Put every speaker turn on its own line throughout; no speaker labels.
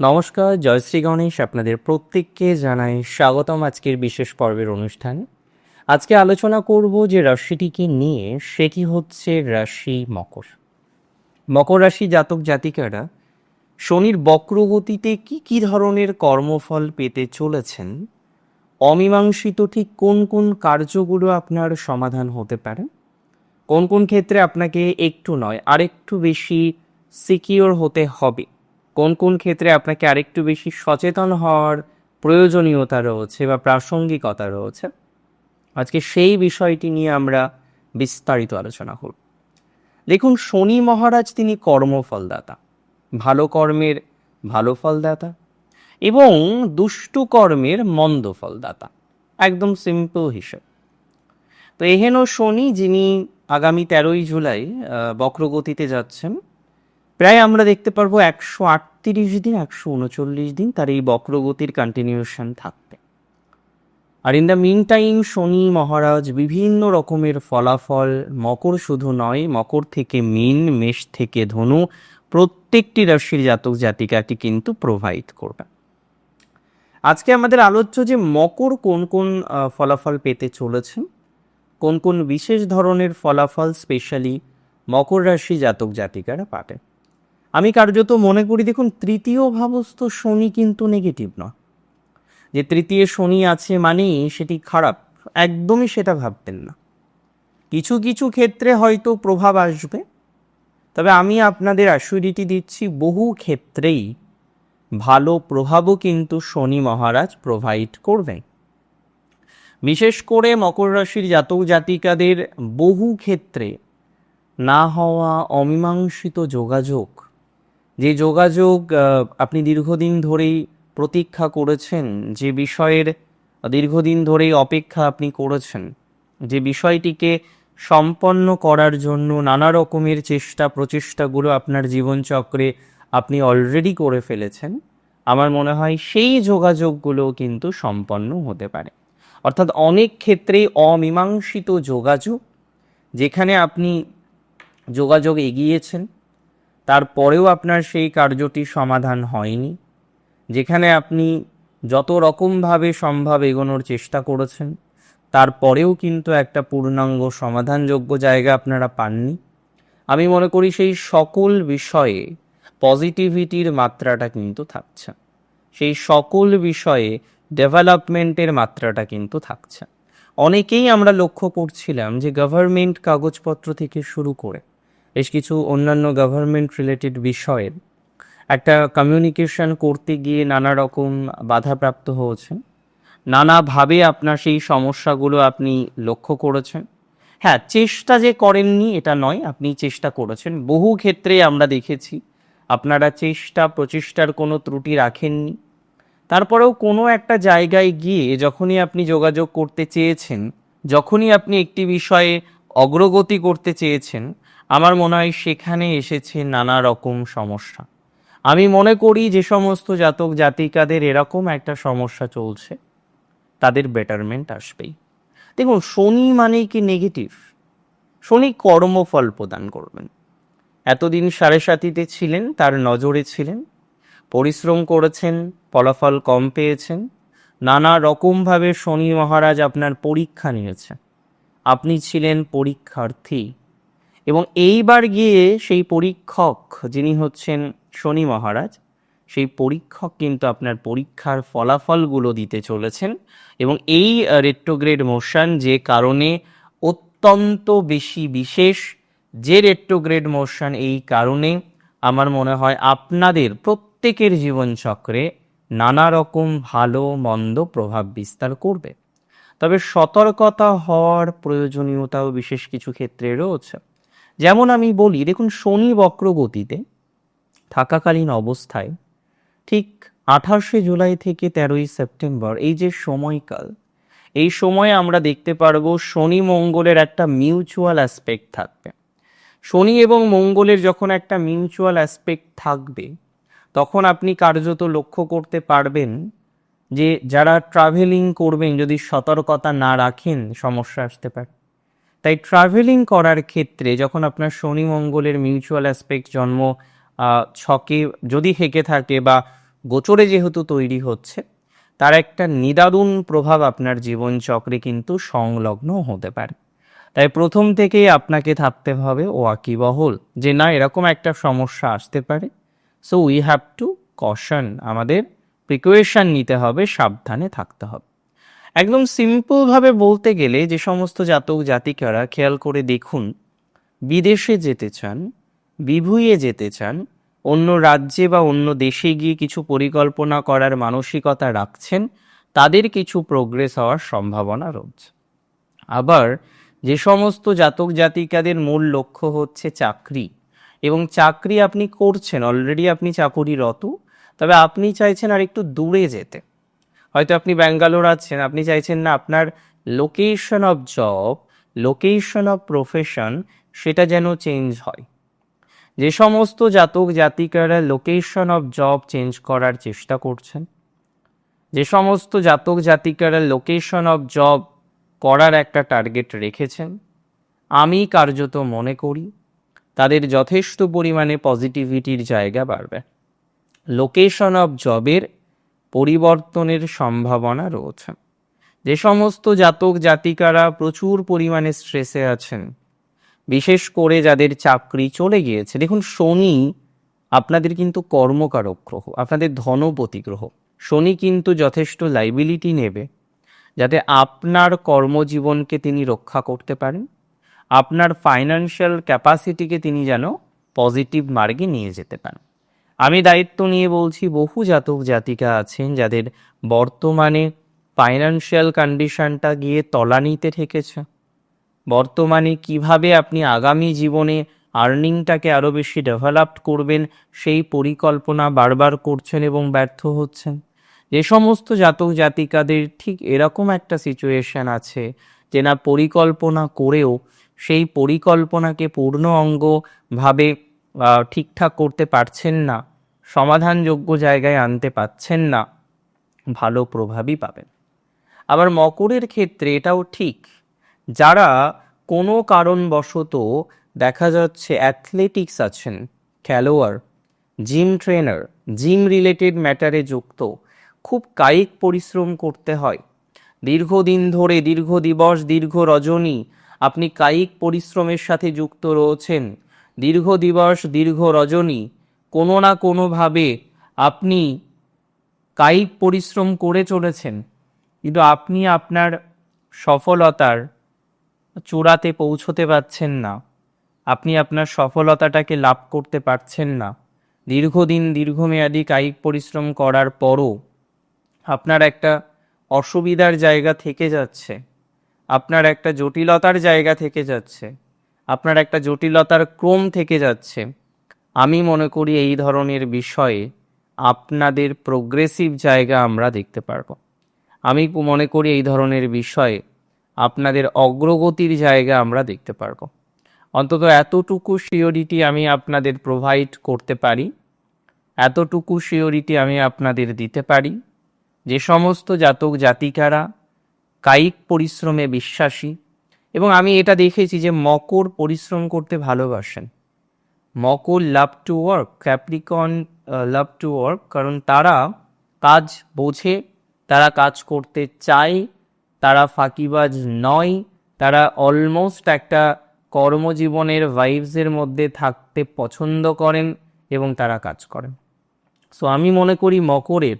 নমস্কার জয়শ্রী গণেশ আপনাদের প্রত্যেককে জানাই স্বাগতম আজকের বিশেষ পর্বের অনুষ্ঠান। আজকে আলোচনা করব যে রাশিটিকে নিয়ে সেটি হচ্ছে রাশি মকর। মকর রাশি জাতক জাতিকারা, শনির বক্রগতিতে কি কি ধরনের কর্মফল পেতে চলেছেন? অমীমাংসিত ঠিক কোন কোন কার্যগুলো আপনার সমাধান হতে পারে? কোন কোন ক্ষেত্রে আপনাকে একটু নয়, আরেকটু বেশি সিকিওর হতে হবে? কোন কোন ক্ষেত্রে আপনাকে আরেকটু বেশি সচেতন হওয়ার প্রয়োজনীয়তা রয়েছে বা প্রাসঙ্গিকতা রয়েছে? আজকে সেই বিষয়টি নিয়ে আমরা বিস্তারিত আলোচনা করব। দেখুন, শনি মহারাজ তিনি কর্মফলদাতা। ভালো কর্মের ভালো ফলদাতা এবং দুষ্টু কর্মের মন্দ ফলদাতা। একদম সিম্পল হিসেব। তো এহেন শনি যিনি আগামী তেরোই জুলাই বক্রগতিতে যাচ্ছেন প্রায় আমরা দেখতে পারব একশো আটত্রিশ দিন, একশো উনচল্লিশ দিন তার এই বক্রগতির কন্টিনিউশন থাকবে। আর in the mean time Shani Maharaj বিভিন্ন রকমের ফলাফল, মকর শুধু নয়, মকর থেকে মিন, মেষ থেকে ধনু, প্রত্যেকটি রাশির জাতক জাতিকাকে কিন্তু প্রোভাইড করবে। আজকে আমাদের আলোচ্য যে মকর কোন কোন ফলাফল পেতে চলেছেন কোন কোন বিশেষ ধরনের ফলাফল স্পেশালি মকর রাশি জাতক জাতিকারা পাবে। আমি কার্যত মনে করি, দেখুন, তৃতীয় ভাবস্থ শনি কিন্তু নেগেটিভ নয়। যে তৃতীয় শনি আছে মানেই সেটি খারাপ, একদমই সেটা ভাবতেন না। কিছু কিছু ক্ষেত্রে হয়তো প্রভাব আসবে, তবে আমি আপনাদের অ্যাসুরিটি দিচ্ছি, বহু ক্ষেত্রেই ভালো প্রভাবও কিন্তু শনি মহারাজ প্রোভাইড করবেন। বিশেষ করে মকর রাশির জাতক জাতিকাদের বহু ক্ষেত্রে না হওয়া অমীমাংসিত যোগাযোগ যে যোগাযোগ আপনি দীর্ঘদিন ধরেই প্রতীক্ষা করেছেন, যে বিষয়ের, দীর্ঘদিন ধরেই অপেক্ষা আপনি করেছেন, যে বিষয়টিকে সম্পন্ন করার জন্য নানা রকমের চেষ্টা, প্রচেষ্টাগুলো আপনার জীবনচক্রে আপনি অলরেডি করে ফেলেছেন, আমার মনে হয় সেই যোগাযোগগুলো কিন্তু সম্পন্ন হতে পারে। অর্থাৎ অনেক ক্ষেত্রেই অমীমাংসিত যোগাযোগ, যেখানে আপনি যোগাযোগ এগিয়েছেন তারপরেও আপনার সেই কার্যটি সমাধান হয়নি, যেখানে আপনি যত রকমভাবে সম্ভব এগোনোর চেষ্টা করেছেন, তারপরেও কিন্তু একটা পূর্ণাঙ্গ সমাধানযোগ্য জায়গা আপনারা পাননি। আমি মনে করি সেই সকল বিষয়ে পজিটিভিটির মাত্রাটা কিন্তু থাকছে। সেই সকল বিষয়ে ডেভেলপমেন্টের মাত্রাটা কিন্তু থাকছে। অনেকেই আমরা লক্ষ্য করছিলাম যে গভর্নমেন্ট কাগজপত্র থেকে শুরু করে বেশ কিছু অন্যান্য গভর্নমেন্ট রিলেটেড বিষয়ের একটা কমিউনিকেশন করতে গিয়ে নানা রকম বাধাপ্রাপ্ত হয়েছেন। নানাভাবে আপনার সেই সমস্যাগুলো আপনি লক্ষ্য করেছেন। হ্যাঁ চেষ্টা যে করেননি এটা নয়, আপনি চেষ্টা করেছেন। বহু ক্ষেত্রে আমরা দেখেছি, আপনারা চেষ্টা, প্রচেষ্টার কোনো ত্রুটি রাখেননি। তারপরেও কোনো একটা জায়গায় গিয়ে যখনই আপনি যোগাযোগ করতে চেয়েছেন, যখনই আপনি একটি বিষয়ে অগ্রগতি করতে চেয়েছেন আমার মনে হয় সেখানে এসেছে নানা রকম সমস্যা। আমি মনে করি যে সমস্ত জাতক জাতিকাদের এরকম একটা সমস্যা চলছে, তাদের বেটারমেন্ট আসবেই। দেখুন, শনি মানেই কি নেগেটিভ শনি কর্মফল প্রদান করবেন। এতদিন সাড়ে সাতিতে ছিলেন, তার নজরে ছিলেন, পরিশ্রম করেছেন, ফলাফল কম পেয়েছেন, নানা রকমভাবে শনি মহারাজ আপনার পরীক্ষা নিয়েছে আপনি ছিলেন পরীক্ষার্থী। এবং এইবার গিয়ে সেই পরীক্ষক যিনি হচ্ছেন শনি মহারাজ, সেই পরীক্ষক কিন্তু আপনার পরীক্ষার ফলাফলগুলো দিতে চলেছেন এবং এই রেট্রোগ্রেড মোশন যে কারণে অত্যন্ত বেশি বিশেষ যে রেট্রোগ্রেড মোশন এই কারণে আমার মনে হয় আপনাদের প্রত্যেকের জীবনচক্রে নানা রকম ভালো, মন্দ প্রভাব বিস্তার করবে। তবে সতর্কতা হওয়ার প্রয়োজনীয়তাও বিশেষ কিছু ক্ষেত্রে রয়েছে। যেমন আমি বলি, দেখুন, শনি বক্রগতিতে থাকাকালীন অবস্থায় ঠিক আঠাশে জুলাই থেকে তেরোই সেপ্টেম্বর, এই যে সময়কাল, এই সময়ে আমরা দেখতে পারব শনি মঙ্গলের একটা মিউচুয়াল অ্যাসপেক্ট থাকবে। শনি এবং মঙ্গলের যখন একটা মিউচুয়াল অ্যাসপেক্ট থাকবে, তখন আপনি কার্যত লক্ষ্য করতে পারবেন যে যারা ট্রাভেলিং করবেন, যদি সতর্কতা না রাখেন, সমস্যা আসতে পারে। তাই ট্রাভেলিং করার ক্ষেত্রে যখন আপনার শনি মঙ্গলের মিউচুয়াল অ্যাসপেক্ট জন্ম ছকে যদি হেঁকে থাকে বা গোচরে যেহেতু তৈরি হচ্ছে, তার একটা নিদারুণ প্রভাব আপনার জীবনচক্রে কিন্তু সংলগ্ন হতে পারে। তাই প্রথম থেকেই আপনাকে থাকতে হবে ওয়াকিবহল, যে না, এরকম একটা সমস্যা আসতে পারে। So we have to caution আমাদের প্রিকোয়েশন নিতে হবে, সাবধানে থাকতে হবে। একদম সিম্পলভাবে বলতে গেলে যে সমস্ত জাতক জাতিকারা খেয়াল করে দেখুন, বিদেশে যেতে চান, বিভুঁইয়ে যেতে চান, অন্য রাজ্যে বা অন্য দেশে গিয়ে কিছু পরিকল্পনা করার মানসিকতা রাখছেন, তাদের কিছু প্রোগ্রেস হওয়ার সম্ভাবনা রয়েছে। আবার যে সমস্ত জাতক জাতিকাদের মূল লক্ষ্য হচ্ছে চাকরি, এবং চাকরি আপনি করছেন অলরেডি আপনি চাকুরিরত, তবে আপনি চাইছেন আর একটু দূরে যেতে। হয়তো আপনি ব্যাঙ্গালোর আছেন, আপনি চাইছেন না আপনার location of job location of profession সেটা যেন চেঞ্জ হয়। যে সমস্ত জাতক জাতিকারা লোকেশন অফ জব চেঞ্জ করার চেষ্টা করছেন, যে সমস্ত জাতক জাতিকারা লোকেশন অফ জব করার একটা টার্গেট রেখেছেন, আমি কার্যত মনে করি তাদের যথেষ্ট পরিমাণে পজিটিভিটির জায়গা বাড়বে। লোকেশন অফ জবের পরিবর্তনের সম্ভাবনা রয়েছে। যে সমস্ত জাতক জাতিকারা প্রচুর পরিমাণে স্ট্রেসে আছেন, বিশেষ করে যাদের চাকরি চলে গিয়েছে। দেখুন, শনি আপনাদের কিন্তু কর্মকারক গ্রহ আপনাদের ধনপতি গ্রহ শনি কিন্তু যথেষ্ট লাইবিলিটি নেবে, যাতে আপনার কর্মজীবনকে তিনি রক্ষা করতে পারেন, আপনার ফাইন্যান্সিয়াল ক্যাপাসিটিকে তিনি যেন পজিটিভ মার্গে নিয়ে যেতে পারেন। আমি দায়িত্ব নিয়ে বলছি, বহু জাতক জাতিকা আছেন যাদের বর্তমানে ফাইন্যান্সিয়াল কন্ডিশনটা গিয়ে তলানিতে ঠেকেছে। বর্তমানে কীভাবে আপনি আগামী জীবনে আর্নিংটাকে আরও বেশি ডেভেলপড করবেন, সেই পরিকল্পনা বারবার করছেন এবং ব্যর্থ হচ্ছেন। যে সমস্ত জাতক জাতিকাদের ঠিক এরকম একটা সিচুয়েশন আছে যে না পরিকল্পনা করেও সেই পরিকল্পনাকে পূর্ণ অঙ্গভাবে ঠিকঠাক করতে পারছেন না। সমাধানযোগ্য জায়গায় আনতে পারছেন না, ভালো প্রভাবই পাবেন। আবার মকরের ক্ষেত্রে এটাও ঠিক, যারা কোনো কারণবশত দেখা যাচ্ছে অ্যাথলেটিক্স আছেন, খেলোয়াড় জিম ট্রেনার জিম রিলেটেড ম্যাটারে যুক্ত, খুব কায়িক পরিশ্রম করতে হয়। দীর্ঘদিন ধরে, দীর্ঘ দিবস, দীর্ঘ রজনী, আপনি কায়িক পরিশ্রমের সাথে যুক্ত রয়েছেন, দীর্ঘ দিবস, দীর্ঘ রজনী কোনো না কোনোভাবে আপনি কায়িক পরিশ্রম করে চলেছেন। কিন্তু আপনি আপনার সফলতার চূড়াতে পৌঁছতে পারছেন না। আপনি আপনার সফলতাটাকে লাভ করতে পারছেন না। দীর্ঘদিন দীর্ঘমেয়াদী কায়িক পরিশ্রম করার পরও আপনার একটা অসুবিধার জায়গা থেকে যাচ্ছে। আপনার একটা জটিলতার জায়গা থেকে যাচ্ছে। আপনার একটা জটিলতার ক্রম থেকে যাচ্ছে। আমি মনে করি এই ধরনের বিষয়ে আপনাদের প্রোগ্রেসিভ জায়গা আমরা দেখতে পারব। আমি মনে করি এই ধরনের বিষয়ে আপনাদের অগ্রগতির জায়গা আমরা দেখতে পারব। অন্তত এতটুকু সিওরিটি আমি আপনাদের প্রোভাইড করতে পারি, এতটুকু সিওরিটি আমি আপনাদের দিতে পারি, যে সমস্ত জাতক জাতিকারা কায়িক পরিশ্রমে বিশ্বাসী এবং আমি এটা দেখেছি যে মকর পরিশ্রম করতে ভালোবাসেন। Makar love to work capricorn love to work কারণ তারা কাজ বোঝে, তারা কাজ করতে চায়, তারা ফাঁকিবাজ নয়, তারা অলমোস্ট একটা কর্মজীবনের ভাইবসের মধ্যে থাকতে পছন্দ করেন এবং তারা কাজ করেন। সো আমি মনে করি মকরের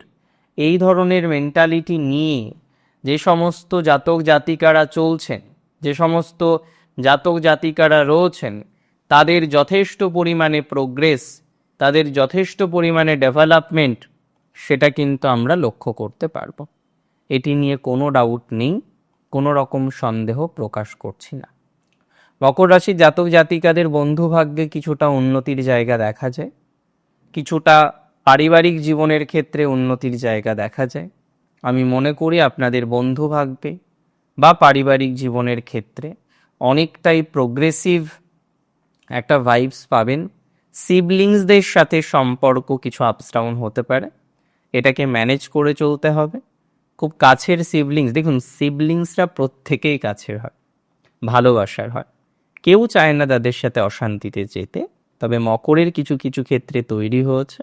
এই ধরনের মেন্টালিটি নিয়ে যে সমস্ত জাতক জাতিকারা চলছেন, যে সমস্ত জাতক জাতিকারা রয়েছেন তাদের যথেষ্ট পরিমাণে প্রোগ্রেস তাদের যথেষ্ট পরিমাণে ডেভেলপমেন্ট সেটা কিন্তু আমরা লক্ষ্য করতে পারব। এটি নিয়ে কোনো ডাউট নেই, কোনো রকম সন্দেহ প্রকাশ করছি না। মকর রাশির জাতক জাতিকাদের বন্ধু ভাগ্যে কিছুটা উন্নতির জায়গা দেখা যায়, কিছুটা পারিবারিক জীবনের ক্ষেত্রে উন্নতির জায়গা দেখা যায়। আমি মনে করি আপনাদের বন্ধু ভাগ্যে বা পারিবারিক জীবনের ক্ষেত্রে অনেকটাই প্রোগ্রেসিভ একটা ভাইবস পাবেন। সিবলিংসদের সাথে সম্পর্ক কিছু আপস হতে পারে। এটাকে ম্যানেজ করে চলতে হবে। খুব কাছের সিবলিংস দেখুন সিবলিংসরা প্রত্যেকেই কাছের হয়, ভালোবাসার হয়। কেউ চায় না তাদের সাথে অশান্তিতে যেতে, তবে মকরের কিছু কিছু ক্ষেত্রে তৈরি হয়েছে।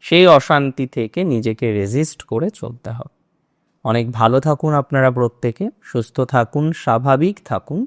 সেই অশান্তি থেকে নিজেকে রেজিস্ট করে চলতে হবে। অনেক ভালো থাকুন আপনারা প্রত্যেকে, সুস্থ থাকুন, স্বাভাবিক থাকুন।